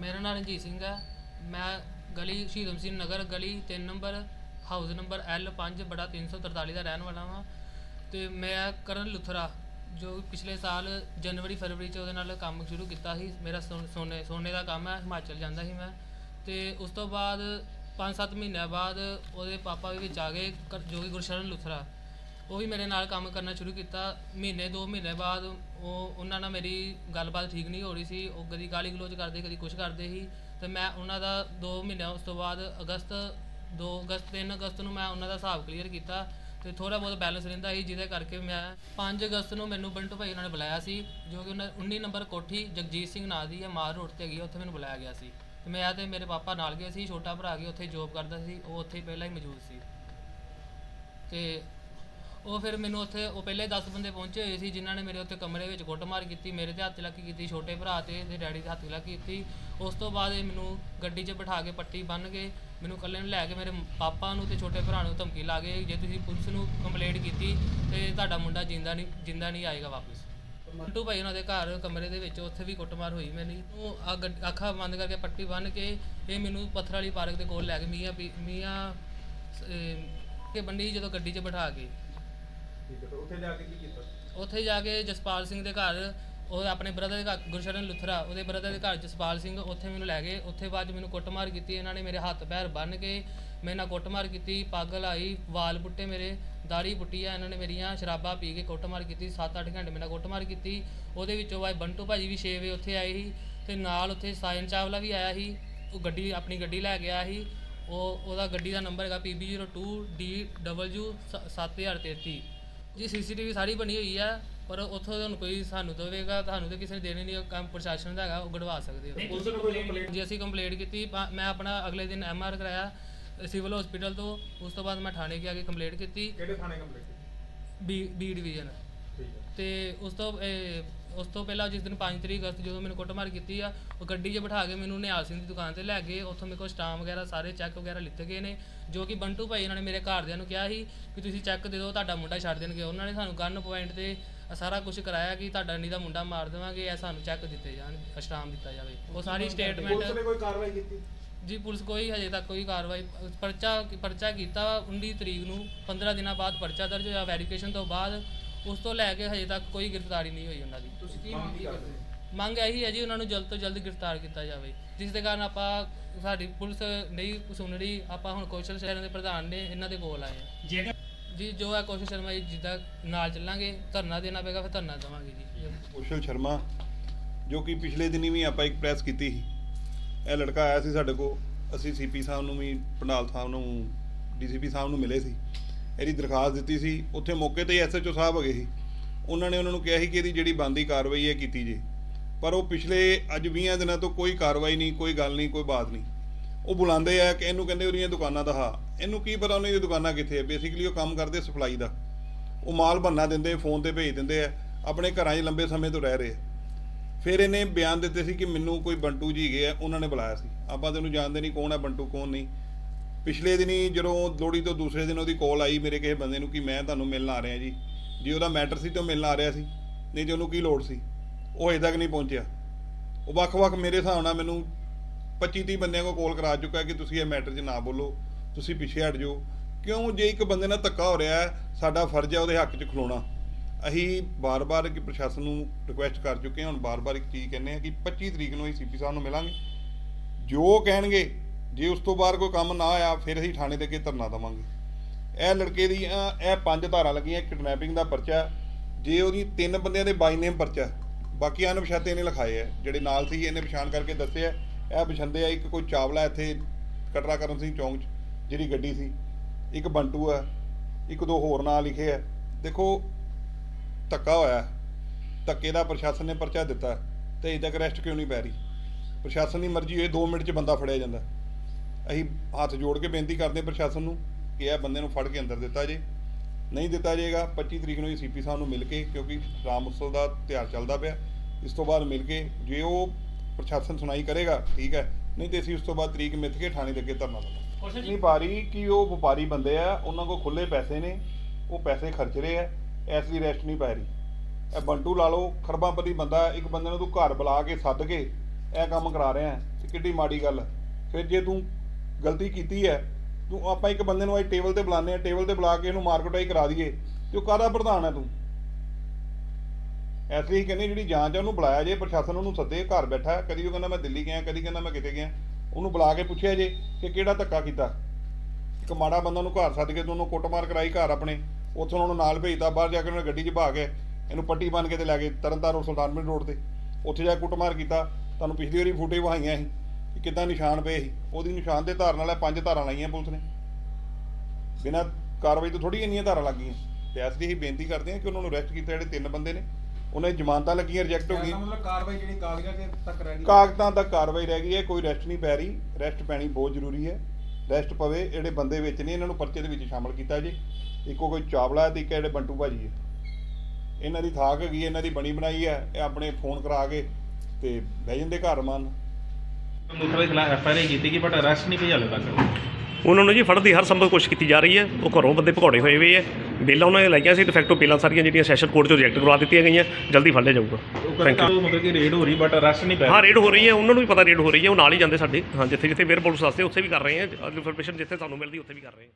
ਮੇਰਾ ਨਾਮ ਰਣਜੀਤ ਸਿੰਘ ਹੈ ਮੈਂ ਗਲੀ ਸ਼ਹੀਦ ਸਿੰਘ ਨਗਰ, ਗਲੀ 3 ਨੰਬਰ, ਹਾਊਸ ਨੰਬਰ L5 ਬੜਾ 343 ਦਾ ਰਹਿਣ ਵਾਲਾ ਹਾਂ ਤੇ ਮੈਂ ਕਰਨ ਲੁਥਰਾ, ਜੋ ਪਿਛਲੇ ਸਾਲ ਜਨਵਰੀ, ਫਰਵਰੀ ਚ ਉਹਦੇ ਨਾਲ ਕੰਮ ਸ਼ੁਰੂ ਕੀਤਾ ਸੀ। ਮੇਰਾ ਸੋ- ਸੋਨੇ ਸੋਨੇ ਦਾ ਕੰਮ ਹੈ ਹਿਮਾਚਲ ਜਾਂਦਾ ਸੀ ਮੈਂ। ਤੇ ਉਸ ਤੋਂ ਬਾਅਦ 5-7 ਮਹੀਨਿਆਂ ਬਾਅਦ ਉਹਦੇ ਪਾਪਾ ਵੀ ਵਿੱਚ ਆ ਗਏ, ਕ- ਜੋ ਕਿ ਗੁਰਸ਼ਰਨ ਲੁਥਰਾ। ਉਹ ਵੀ ਮੇਰੇ ਨਾਲ ਕੰਮ ਕਰਨਾ ਸ਼ੁਰੂ ਕੀਤਾ। ਮਹੀਨੇ ਦੋ ਮਹੀਨੇ ਬਾਅਦ ਉਹ ਉਹਨਾਂ ਨਾਲ ਮੇਰੀ ਗੱਲਬਾਤ ਠੀਕ ਨਹੀਂ ਹੋ ਰਹੀ ਸੀ। ਉਹ ਕਦੀ ਗਾਲੀ ਗਲੋਚ ਕਰਦੇ ਕਦੀ ਕੁਛ ਕਰਦੇ ਸੀ। ਤੇ ਮੈਂ ਉਹਨਾਂ ਦਾ 2 ਮਹੀਨਿਆਂ ਉਸ ਤੋਂ ਬਾਅਦ ਅਗਸਤ 2 ਅਗਸਤ 3 ਅਗਸਤ ਨੂੰ ਮੈਂ ਉਹਨਾਂ ਦਾ ਹਿਸਾਬ ਕਲੀਅਰ ਕੀਤਾ। ਤੇ ਥੋੜਾ ਬਹੁਤ ਬੈਲੈਂਸ ਰਹਿੰਦਾ ਸੀ ਜਿਹਦੇ ਕਰਕੇ ਮੈਂ 5 ਅਗਸਤ ਨੂੰ ਮੈਨੂੰ ਬੰਟੂ ਭਾਈ ਉਹਨਾਂ ਨੇ ਬੁਲਾਇਆ ਸੀ ਜੋ ਕਿ ਉਹਨਾਂ 19 ਨੰਬਰ ਕੋਠੀ ਜਗਜੀਤ ਸਿੰਘ ਨਾਂ ਦੀ ਹੈ ਮਾਰ ਰੋਡ ਤੇ ਹੈਗੀ ਆ, ਉੱਥੇ ਮੈਨੂੰ ਬੁਲਾਇਆ ਗਿਆ ਸੀ। ਤੇ ਮੈਂ ਤੇ ਮੇਰੇ ਪਾਪਾ ਨਾਲ ਗਏ ਸੀ ਛੋਟਾ ਭਰਾ ਵੀ ਉੱਥੇ ਜੋਬ ਕਰਦਾ ਸੀ ਉਹ ਉੱਥੇ ਪਹਿਲਾਂ ਹੀ ਮੌਜੂਦ ਸੀ। ਤੇ ਉਹ ਫਿਰ ਮੈਨੂੰ ਉੱਥੇ ਉਹ ਪਹਿਲੇ 10 ਬੰਦੇ ਪਹੁੰਚੇ ਹੋਏ ਸੀ ਜਿਨ੍ਹਾਂ ਨੇ ਮੇਰੇ ਉੱਤੇ ਕਮਰੇ ਵਿੱਚ ਕੁੱਟਮਾਰ ਕੀਤੀ ਮੇਰੇ ਤੇ ਹੱਥ ਲੱਕੀ ਕੀਤੀ ਛੋਟੇ ਭਰਾ ਤੇ ਤੇ ਡੈਡੀ ਦੇ ਹੱਥ ਲੱਗੀ ਕੀਤੀ। ਉਸ ਤੋਂ ਬਾਅਦ ਇਹ ਮੈਨੂੰ ਗੱਡੀ 'ਚ ਬਿਠਾ ਕੇ ਪੱਟੀ ਬੰਨ੍ਹ ਕੇ ਮੈਨੂੰ ਇਕੱਲੇ ਨੂੰ ਲੈ ਕੇ ਮੇਰੇ ਪਾਪਾ ਨੂੰ ਤੇ ਛੋਟੇ ਭਰਾ ਨੂੰ ਧਮਕੀ ਲਾ ਗਏ ਜੇ ਤੁਸੀਂ ਪੁਲਿਸ ਨੂੰ ਕੰਪਲੇਂਟ ਕੀਤੀ ਤੇ ਤੁਹਾਡਾ ਮੁੰਡਾ ਜਿੰਦਾ ਨਹੀਂ ਜਿੰਦਾ ਨਹੀਂ ਆਏਗਾ ਵਾਪਸ। ਮੰਟੂ ਭਾਈ ਉਹਨਾਂ ਦੇ ਘਰ ਕਮਰੇ ਦੇ ਵਿੱਚ ਉੱਥੇ ਵੀ ਕੁੱਟਮਾਰ ਹੋਈ ਮੈਨੂੰ ਉਹ ਅੱਖਾਂ ਬੰਦ ਕਰਕੇ ਪੱਟੀ ਬੰਨ੍ਹ ਕੇ ਇਹ ਮੈਨੂੰ ਪੱਥਰ ਵਾਲੀ ਪਾਰਕ ਦੇ ਕੋਲ ਲੈ ਕੇ ਮੀਆਂ ਪੀ- ਮੀਆਂ ਅਹ, ਕੇ ਬੰਨੀ ਜਦੋਂ ਗੱਡੀ 'ਚ ਬਿਠਾ ਕੇ ਠੀਕ ਹੈ ਤੇ ਉੱਥੇ ਜਾ ਕੇ ਕੀ ਕੀਤਾ? ਉੱਥੇ ਜਾ ਕੇ ਜਸਪਾਲ ਸਿੰਘ ਦੇ ਘਰ, ਉਹ ਆਪਣੇ ਬ੍ਰਦਰ ਦੇ ਘਰ, ਗੁਰਸ਼ਰਨ ਲੁਥਰਾ, ਉਹਦੇ ਬ੍ਰਦਰ ਦੇ ਘਰ ਜਸਪਾਲ ਸਿੰਘ ਉੱਥੇ ਮੈਨੂੰ ਲੈ ਗਏ। ਉੱਥੇ ਬਾਅਦ 'ਚ ਮੈਨੂੰ ਕੁੱਟਮਾਰ ਕੀਤੀ, ਇਹਨਾਂ ਨੇ ਮੇਰੇ ਹੱਥ ਪੈਰ ਬੰਨ੍ਹ ਕੇ ਮੇਰੇ ਨਾਲ ਕੁੱਟਮਾਰ ਕੀਤੀ, ਪੱਗ ਲਾਈ, ਵਾਲ ਪੁੱਟੇ ਮੇਰੇ ਦਾੜੀ ਪੁੱਟੀ ਆ, ਇਹਨਾਂ ਨੇ ਮੇਰੀਆਂ ਸ਼ਰਾਬਾਂ ਪੀ ਕੇ ਕੁੱਟਮਾਰ ਕੀਤੀ 7-8 ਘੰਟੇ ਮੇਰੇ ਨਾਲ ਕੁੱਟਮਾਰ ਕੀਤੀ। ਉਹਦੇ ਵਿੱਚੋਂ ਬਾਅਦ ਬੰਟੂ ਭਾਜੀ ਵੀ 6 ਵਜੇ ਉੱਥੇ ਆਏ ਸੀ ਤੇ ਨਾਲ ਉੱਥੇ ਸਾਇਨ ਚਾਵਲਾ ਵੀ ਆਇਆ ਸੀ, ਉਹ ਗੱਡੀ, ਆਪਣੀ ਗੱਡੀ ਲੈ ਕੇ ਆਇਆ ਸੀ। ਉਹ, ਉਹਦਾ ਗੱਡੀ ਦਾ ਨੰਬਰ ਹੈਗਾ PB02DW7033 ਜੀ ਸੀਸੀਟੀਵੀ ਸਾਰੀ ਬਣੀ ਹੋਈ ਆ ਪਰ ਉੱਥੋਂ ਤੁਹਾਨੂੰ ਕੋਈ ਸਾਨੂੰ ਦੇਵੇਗਾ ਤੁਹਾਨੂੰ ਤੇ ਕਿਸੇ ਨੇ ਦੇਣੀ ਨਹੀਂ ਉਹ ਕੰਮ ਪ੍ਰਸ਼ਾਸਨ ਦਾ ਹੈਗਾ ਉਹ ਗੜਵਾ ਸਕਦੇ ਹੋ। ਪੁਲਿਸ ਨੇ ਕੋਈ ਕੰਪਲੇਂਟ ਜੀ ਅਸੀਂ ਕੰਪਲੇਂਟ ਕੀਤੀ ਪਾ- ਮੈਂ ਆਪਣਾ ਅਗਲੇ ਦਿਨ ਐਮਆਰ ਕਰਾਇਆ ਸਿਵਲ ਹਸਪੀਟਲ ਤੋਂ ਉਸ ਤੋਂ ਬਾਅਦ ਮੈਂ ਥਾਣੇ ਗਿਆ ਕੇ ਕੰਪਲੇਂਟ ਕੀਤੀ। ਕਿਹੜੇ ਥਾਣੇ ਕੰਪਲੇਂਟ ਕੀਤੀ? ਬੀ ਬੀ ਡਿਵੀਜ਼ਨ ਤੇ ਉਸ ਤੋਂ ਉਸ ਤੋਂ ਪਹਿਲਾਂ ਜਿਸ ਦਿਨ 5 ਤਰੀਕ ਅਗਸਤ ਜਦੋਂ ਮੈਨੂੰ ਕੁੱਟਮਾਰ ਕੀਤੀ ਆ ਉਹ ਗੱਡੀ 'ਚ ਬਿਠਾ ਕੇ ਮੈਨੂੰ ਨਿਹਾਲ ਸਿੰਘ ਦੀ ਦੁਕਾਨ ਤੇ ਲੈ ਗਏ। ਉੱਥੋਂ ਮੇਰੇ ਕੋਲ ਸਟਾਮ ਵਗੈਰਾ ਸਾਰੇ ਚੈੱਕ ਵਗੈਰਾ ਲਿੱਤੇ ਗਏ ਨੇ ਜੋ ਕਿ ਬੰਟੂ ਭਾਈ ਉਹਨਾਂ ਨੇ ਮੇਰੇ ਘਰਦਿਆਂ ਨੂੰ ਕਿਹਾ ਸੀ ਕਿ ਤੁਸੀਂ ਚੈੱਕ ਦੇ ਦਿਓ ਤੁਹਾਡਾ ਮੁੰਡਾ ਛੱਡ ਦੇਣਗੇ। ਉਹਨਾਂ ਨੇ ਸਾਨੂੰ ਗਨ ਪੁਆਇੰਟ ਤੇ ਸਾਰਾ ਕੁਝ ਕਰਾਇਆ ਕਿ ਤੁਹਾਡਾ ਨਹੀਂ ਦਾ ਮੁੰਡਾ ਮਾਰ ਦੇਵਾਂਗੇ ਇਹ ਸਾਨੂੰ ਚੈੱਕ ਦਿੱਤੇ ਜਾਣ ਸਟਾਮ ਦਿੱਤਾ ਜਾਵੇ। ਉਹ ਸਾਰੀ ਪੁਲਿਸ ਨੇ ਸਟੇਟਮੈਂਟ ਕੋਈ ਕਾਰਵਾਈ ਕੀਤੀ? ਜੀ ਪੁਲਿਸ ਕੋਈ ਹਜੇ ਤੱਕ ਕੋਈ ਕਾਰਵਾਈ ਪਰਚਾ ਪਰਚਾ ਕੀਤਾ 19 ਤਰੀਕ ਨੂੰ 15 ਦਿਨਾਂ ਬਾਅਦ ਪਰਚਾ ਦਰਜ ਹੋਇਆ। ਵੈਰੀਫਿਕੇਸ਼ਨ ਤੋਂ ਬਾਅਦ ਉਸ ਤੋਂ ਲੈ ਕੇ ਹਜੇ ਤੱਕ ਕੋਈ ਗ੍ਰਿਫਤਾਰੀ ਨਹੀਂ ਹੋਈ ਉਹਨਾਂ ਦੀ। ਤੁਸੀਂ ਕੀ ਮੰਗ ਕਰਦੇ? ਮੰਗ ਇਹੀ ਹੈ ਜੀ ਉਹਨਾਂ ਨੂੰ ਜਲਦ ਤੋਂ ਜਲਦ ਗ੍ਰਿਫਤਾਰ ਕੀਤਾ ਜਾਵੇ। ਜਿਸ ਦੇ ਕਾਰਨ ਆਪਾਂ ਸਾਡੀ ਪੁਲਿਸ ਨਹੀਂ ਸੁਣ ਰਹੀ ਆਪਾਂ ਹੁਣ ਕੌਸ਼ਲ ਸ਼ਹਿਰਾਂ ਦੇ ਪ੍ਰਧਾਨ ਨੇ ਇਹਨਾਂ ਦੇ ਕੋਲ ਆਏ ਹਾਂ। ਜੇਕਰ ਜੀ ਜੋ ਹੈ ਕੌਸ਼ਲ ਸ਼ਰਮਾ ਜੀ ਜਿੱਦਾਂ ਨਾਲ ਚੱਲਾਂਗੇ ਧਰਨਾ ਦੇਣਾ ਪਏਗਾ ਫਿਰ ਧਰਨਾ ਦੇਵਾਂਗੇ ਜੀ। ਕੁਸ਼ਲ ਸ਼ਰਮਾ ਜੋ ਕਿ ਪਿਛਲੇ ਦਿਨੀ ਵੀ ਆਪਾਂ ਇੱਕ ਪ੍ਰੈਸ ਕੀਤੀ ਸੀ। ਇਹ ਲੜਕਾ ਆਇਆ ਸੀ ਸਾਡੇ ਕੋਲ ਅਸੀਂ ਸੀਪੀ ਸਾਹਿਬ ਨੂੰ ਵੀ ਪੰਡਾਲ ਸਾਹਿਬ ਨੂੰ ਡੀਸੀਪੀ ਸਾਹਿਬ ਨੂੰ ਮਿਲੇ ਸੀ। ਇਹਦੀ ਦਰਖਾਸਤ ਦਿੱਤੀ ਸੀ, ਉੱਥੇ ਮੌਕੇ ਤੇ ਐਸਐਚਓ ਸਾਹਿਬ ਹੈਗੇ ਸੀ। ਉਹਨਾਂ ਨੇ ਉਹਨਾਂ ਨੂੰ ਕਿਹਾ ਸੀ ਕਿ ਇਹਦੀ ਜਿਹੜੀ ਬੰਦੀ ਕਾਰਵਾਈ ਹੈ ਕੀਤੀ ਜੇ। ਪਰ ਉਹ ਪਿਛਲੇ ਅੱਜ 20 ਦਿਨਾਂ ਤੋਂ ਕੋਈ ਕਾਰਵਾਈ ਨਹੀਂ, ਕੋਈ ਗੱਲ ਨਹੀਂ, ਕੋਈ ਬਾਤ ਨਹੀਂ। ਉਹ ਬੁਲਾਉਂਦੇ ਆ ਕਿ ਇਹਨੂੰ ਕਹਿੰਦੇ ਉਹਦੀਆਂ ਦੁਕਾਨਾਂ ਦਾ ਹਾ ਇਹਨੂੰ ਕੀ ਪਤਾ ਉਹਨਾਂ ਦੀਆਂ ਦੁਕਾਨਾਂ ਕਿੱਥੇ ਹੈ ਬੇਸਿਕਲੀ ਉਹ ਕੰਮ ਕਰਦੇ ਸਪਲਾਈ ਦਾ। ਉਹ ਮਾਲ ਬੰਨਾ ਦਿੰਦੇ, ਫੋਨ ਤੇ ਭੇਜ ਦਿੰਦੇ ਆ। ਆਪਣੇ ਘਰਾਂ 'ਚ ਲੰਬੇ ਸਮੇਂ ਤੋਂ ਰਹਿ ਰਹੇ ਆ। ਫਿਰ ਇਹਨੇ ਬਿਆਨ ਦਿੱਤੇ ਸੀ ਕਿ ਮੈਨੂੰ ਕੋਈ ਬੰਟੂ ਜੀ ਗਏ ਆ, ਉਹਨਾਂ ਨੇ ਬੁਲਾਇਆ ਸੀ। ਆਪਾਂ ਤੈਨੂੰ ਜਾਣਦੇ ਨਹੀਂ ਕੌਣ ਹੈ ਬੰਟੂ ਕੌਣ ਨਹੀਂ। ਪਿਛਲੇ ਦਿਨੀ ਜਦੋਂ ਲੋਹੜੀ ਤੋਂ ਦੂਸਰੇ ਦਿਨ ਉਹਦੀ ਕਾਲ ਆਈ ਮੇਰੇ ਕਿਸੇ ਬੰਦੇ ਨੂੰ ਕਿ ਮੈਂ ਤੁਹਾਨੂੰ ਮਿਲਣ ਆ ਰਿਹਾ ਜੀ। ਜੇ ਉਹਦਾ ਮੈਟਰ ਸੀ ਤਾਂ ਉਹ ਮਿਲਣ ਆ ਰਿਹਾ ਸੀ, ਨਹੀਂ ਤੇ ਉਹਨੂੰ ਕੀ ਲੋੜ ਸੀ? ਉਹ ਅਜੇ ਤੱਕ ਨਹੀਂ ਪਹੁੰਚਿਆ। ਉਹ ਵੱਖ-ਵੱਖ ਮੇਰੇ ਹਿਸਾਬ ਨਾਲ ਮੈਨੂੰ 25-30 ਬੰਦਿਆਂ ਕੋਲ ਕਾਲ ਕਰਾ ਚੁੱਕਾ ਕਿ ਤੁਸੀਂ ਇਹ ਮੈਟਰ 'ਚ ਨਾ ਬੋਲੋ, ਤੁਸੀਂ ਪਿੱਛੇ ਹਟ ਜਾਓ। ਕਿਉਂ? ਜੇ ਇੱਕ ਬੰਦੇ ਨਾਲ ਧੱਕਾ ਹੋ ਰਿਹਾ ਸਾਡਾ ਫਰਜ਼ ਹੈ ਉਹਦੇ ਹੱਕ 'ਚ ਖਲੋਣਾ। ਅਸੀਂ ਬਾਰ-ਬਾਰ ਕਿ ਪ੍ਰਸ਼ਾਸਨ ਨੂੰ ਰਿਕੁਐਸਟ ਕਰ ਚੁੱਕੇ ਹਾਂ, ਹੁਣ ਬਾਰ-ਬਾਰ ਇੱਕ ਚੀਜ਼ ਕਹਿੰਦੇ ਆ ਕਿ 25 ਤਰੀਕ ਨੂੰ ਅਸੀਂ ਸੀਪੀ ਸਾਹਿਬ ਨੂੰ ਮਿਲਾਂਗੇ। ਜੋ ਕਹਿਣਗੇ ਜੇ ਉਸ ਤੋਂ ਬਾਅਦ ਕੋਈ ਕੰਮ ਨਾ ਆਇਆ, ਫਿਰ ਅਸੀਂ ਥਾਣੇ ਦੇ ਅੱਗੇ ਧਰਨਾ ਦੇਵਾਂਗੇ। ਇਹ ਲੜਕੇ ਦੀ ਇਹ ਪੰਜ ਧਾਰਾਂ ਲੱਗੀਆਂ ਕਿਡਨੈਪਿੰਗ ਦਾ ਪਰਚਾ, ਜੇ ਉਹਦੀ ਤਿੰਨ ਬੰਦਿਆਂ ਦੇ ਬਾਈ ਨੇਮ ਪਰਚਾ, ਬਾਕੀ ਅਣਪਛਾਤੇ ਨੇ ਲਿਖਾਏ ਆ, ਜਿਹੜੇ ਨਾਲ ਸੀ, ਇਹਨੇ ਪਛਾਣ ਕਰਕੇ ਦੱਸਿਆ, ਇਹ ਪਛੰਦੇ ਆ, ਇੱਕ ਕੋਈ ਚਾਵਲਾ ਇੱਥੇ ਕਟਰਾ ਕਰਨ ਸਿੰਘ ਚੌਂਕ 'ਚ, ਜਿਹੜੀ ਗੱਡੀ ਸੀ, ਇੱਕ ਬੰਟੂ ਆ, ਇੱਕ ਦੋ ਹੋਰ ਨਾਂ ਲਿਖੇ ਆ। ਦੇਖੋ, ਧੱਕਾ ਹੋਇਆ, ਧੱਕੇ ਦਾ ਪ੍ਰਸ਼ਾਸਨ ਨੇ ਪਰਚਾ ਦਿੱਤਾ, ਤੇ ਅਜੇ ਤੱਕ ਅਰੈਸਟ ਕਿਉਂ ਨਹੀਂ ਪੈ ਰਹੀ? ਪ੍ਰਸ਼ਾਸਨ ਦੀ ਮਰਜ਼ੀ ਹੋਏ 2 ਮਿੰਟ 'ਚ ਬੰਦਾ ਫੜਿਆ ਜਾਂਦਾ। ਅਸੀਂ ਹੱਥ ਜੋੜ ਕੇ ਬੇਨਤੀ ਕਰਦੇ ਹਾਂ ਪ੍ਰਸ਼ਾਸਨ ਨੂੰ ਕਿ ਇਹ ਬੰਦੇ ਨੂੰ ਫੜ ਕੇ ਅੰਦਰ ਦਿੱਤਾ ਜੇ। ਨਹੀਂ ਦਿੱਤਾ ਜਾਏਗਾ 25 ਤਰੀਕ ਨੂੰ ਸੀਪੀ ਸਾਹਿਬ ਨੂੰ ਮਿਲ ਕੇ ਕਿਉਂਕਿ ਰਾਮ ਉਤਸਵ ਦਾ ਤਿਉਹਾਰ ਚੱਲਦਾ ਪਿਆ। ਇਸ ਤੋਂ ਬਾਅਦ ਮਿਲ ਕੇ ਜੇ ਉਹ ਪ੍ਰਸ਼ਾਸਨ ਸੁਣਾਈ ਕਰੇਗਾ ਠੀਕ ਹੈ। ਨਹੀਂ ਤੇ ਅਸੀਂ ਉਸ ਤੋਂ ਬਾਅਦ ਤਰੀਕ ਮਿੱਥ ਕੇ ਥਾਣੇ ਦੇ ਅੱਗੇ ਧਰਨਾ ਲਾਵਾਂਗੇ। ਨਹੀਂ ਰਹੀ ਕਿ ਉਹ ਵਪਾਰੀ ਬੰਦੇ ਆ ਉਹਨਾਂ ਕੋਲ ਖੁੱਲੇ ਪੈਸੇ ਨੇ ਉਹ ਪੈਸੇ ਖਰਚ ਰਹੇ ਆ ਇਸ ਲਈ ਰੈਸਟ ਨਹੀਂ ਪੈ ਰਹੀ। ਇਹ ਬੰਟੂ ਲਾ ਲਓ ਖਰਬਾਪਤੀ ਬੰਦਾ ਇੱਕ ਬੰਦੇ ਨੂੰ ਤੂੰ ਘਰ ਬੁਲਾ ਕੇ ਸੱਦ ਕੇ ਇਹ ਕੰਮ ਕਰਾ ਰਿਹਾ ਹੈ ਤੇ ਕਿੱਡੀ ਮਾੜੀ ਗੱਲ। ਫਿਰ ਜੇ ਤੂੰ ਗਲਤੀ ਕੀਤੀ ਹੈ, ਤੂੰ ਆਪਾਂ ਇੱਕ ਬੰਦੇ ਨੂੰ ਅੱਜ ਟੇਬਲ ਤੇ ਬੁਲਾਉਂਦੇ ਆ ਟੇਬਲ ਤੇ ਬੁਲਾ ਕੇ ਇਹਨੂੰ ਮਾਰਕਟਾਈ ਕਰਾ ਦਈਏ, ਤੇ ਉਹ ਕਾਹਦਾ ਪ੍ਰਧਾਨ ਹੈ ਤੂੰ? ਐਸੇ ਹੀ ਕਹਿੰਦੇ ਜਿਹੜੀ ਜਾਂਚ ਹੈ ਉਹਨੂੰ ਬੁਲਾਇਆ ਜੇ, ਪ੍ਰਸ਼ਾਸਨ ਉਹਨੂੰ ਸੱਦੇ, ਘਰ ਬੈਠਾ, ਕਦੀ ਉਹ ਕਹਿੰਦਾ ਮੈਂ ਦਿੱਲੀ ਗਿਆ, ਕਦੀ ਕਹਿੰਦਾ ਮੈਂ ਕਿਤੇ ਗਿਆ, ਉਹਨੂੰ ਬੁਲਾ ਕੇ ਪੁੱਛਿਆ ਜੇ ਕਿ ਕਿਹੜਾ ਧੱਕਾ ਕੀਤਾ। ਇੱਕ ਮਾੜਾ ਬੰਦਾ ਨੂੰ ਘਰ ਸੱਦ ਕੇ ਤੂੰ ਉਹਨੂੰ ਕੁੱਟਮਾਰ ਕਰਾਈ ਘਰ ਆਪਣੇ, ਉੱਥੋਂ ਉਹਨੂੰ ਨਾਲ ਭੇਜਤਾ, ਬਾਹਰ ਜਾ ਕੇ ਉਹਨੇ ਗੱਡੀ 'ਚ ਭਾ ਕੇ ਇਹਨੂੰ ਪੱਟੀ ਬੰਨ ਕੇ ਤੇ ਲੈ ਗਏ ਤਰਨਤਾਰਨ ਸੁਲਤਾਨਪੁਰ ਰੋਡ ਤੇ। ਉੱਥੇ ਜਾ ਕੇ ਕੁੱਟਮਾਰ ਕੀਤਾ, ਤੁਹਾਨੂੰ ਪਿਛਲੀ ਵਾਰੀ ਫੋਟੇ ਵਹਾਈਆਂ ਸੀ। ਕਿ ਕਿੱਦਾਂ ਨਿਸ਼ਾਨ ਪਏ ਸੀ। ਉਹਦੀ ਨਿਸ਼ਾਨ ਦੇ ਧਾਰਨ ਵਾਲਾ ਪੰਜ ਧਾਰਾਂ ਲਾਈਆਂ ਪੁਲਿਸ ਨੇ। ਬਿਨਾਂ ਕਾਰਵਾਈ ਤੋਂ ਥੋੜੀ ਇੰਨੀਆਂ ਧਾਰਾਂ ਲੱਗੀਆਂ। ਤੇ ਅਸੀਂ ਬੇਨਤੀ ਕਰਦੇ ਹਾਂ ਕਿ ਉਹਨਾਂ ਨੂੰ ਅਰੈਸਟ ਕੀਤਾ ਜਿਹੜੇ ਤਿੰਨ ਬੰਦੇ ਨੇ ਉਹਨਾਂ ਦੀ ਜ਼ਮਾਨਤਾਂ ਲੱਗੀਆਂ ਰਿਜੈਕਟ ਹੋ ਗਈ ਇਹਦਾ ਮਤਲਬ ਕਾਰਵਾਈ ਜਿਹੜੀ ਕਾਗਜ਼ਾਂ ਦੇ ਤੱਕ ਰਹਿ ਗਈ। ਕਾਗਜ਼ਾਂ ਤੱਕ ਕਾਰਵਾਈ ਰਹਿ ਗਈ ਹੈ ਕੋਈ ਰੈਸਟ ਨਹੀਂ ਪੈ ਰਹੀ। ਰੈਸਟ ਪੈਣੀ ਬਹੁਤ ਜ਼ਰੂਰੀ ਹੈ। ਰੈਸਟ ਪਵੇ ਜਿਹੜੇ ਬੰਦੇ ਵਿੱਚ ਨੇ ਇਹਨਾਂ ਨੂੰ ਪਰਚੇ ਦੇ ਵਿੱਚ ਸ਼ਾਮਲ ਕੀਤਾ ਜੀ। ਇੱਕੋ ਕੋਈ ਚਾਵਲਾ ਹੈ ਤੇ ਇੱਕ ਜਿਹੜੇ ਬੰਟੂ ਭਾਜੀ ਹੈ। ਇਹਨਾਂ ਦੀ ਥਾਕ ਹੈਗੀ ਇਹਨਾਂ ਦੀ ਬਣੀ ਬਣਾਈ ਹੈ ਇਹ ਆਪਣੇ ਫੋਨ ਕਰਾ ਕੇ ਤੇ ਬਹਿ ਜਾਂਦੇ ਘਰ ਮਨ। ਮੁਲਕ ਦੇ ਖਿਲਾਫ ਐਫ ਆਈ ਆਰ ਕੀਤੀ ਗਈ ਬਟ ਅਰੈਸਟ ਨਹੀਂ ਪਈ ਹਾਲੇ ਤੱਕ। ਉਹਨਾਂ ਨੂੰ ਜੀ ਫੜਨ ਦੀ ਹਰ ਸੰਭਵ ਕੋਸ਼ਿਸ਼ ਕੀਤੀ ਜਾ ਰਹੀ ਹੈ। ਉਹ ਘਰੋਂ ਬੰਦੇ ਭਗੌੜੇ ਹੋਏ ਹੋਏ ਹੈ। ਬੇਲਾਂ ਉਹਨਾਂ ਨੇ ਲਾਈਆਂ ਸੀ ਡਿਫੈਕਟੋ ਬੇਲਾਂ ਸਾਰੀਆਂ ਜਿਹੜੀਆਂ ਸੈਸ਼ਨ ਕੋਰਟ ਚੋਂ ਰਿਜੈਕਟ ਕਰਵਾ ਦਿੱਤੀਆਂ ਗਈਆਂ। ਜਲਦੀ ਫੜ ਲਿਆ ਜਾਊਗਾ। ਉਹ ਥੈਂਕ ਯੂ ਮਤਲਬ ਕਿ ਰੇਡ ਹੋ ਰਹੀ ਬਟ ਅਰੈਸਟ ਨਹੀਂ ਪੈ ਹਾਂ ਰੇਡ ਹੋ ਰਹੀ ਹੈ। ਉਹਨਾਂ ਨੂੰ ਵੀ ਪਤਾ ਰੇਡ ਹੋ ਰਹੀ ਹੈ। ਉਹ ਨਾਲ ਹੀ ਜਾਂਦੇ ਸਾਡੇ। ਹਾਂ ਜਿੱਥੇ ਜਿੱਥੇ ਵੇਅਰ ਪੁਲਿਸ ਵਾਸਤੇ ਉੱਥੇ ਵੀ ਕਰ ਰਹੇ ਹਾਂ। ਇਨਫੋਰਮੇਸ਼ਨ ਜਿੱਥੇ ਸਾਨੂੰ ਮਿਲਦੀ ਉੱਥੇ ਵੀ ਕਰ ਰਹੇ ਹਾਂ।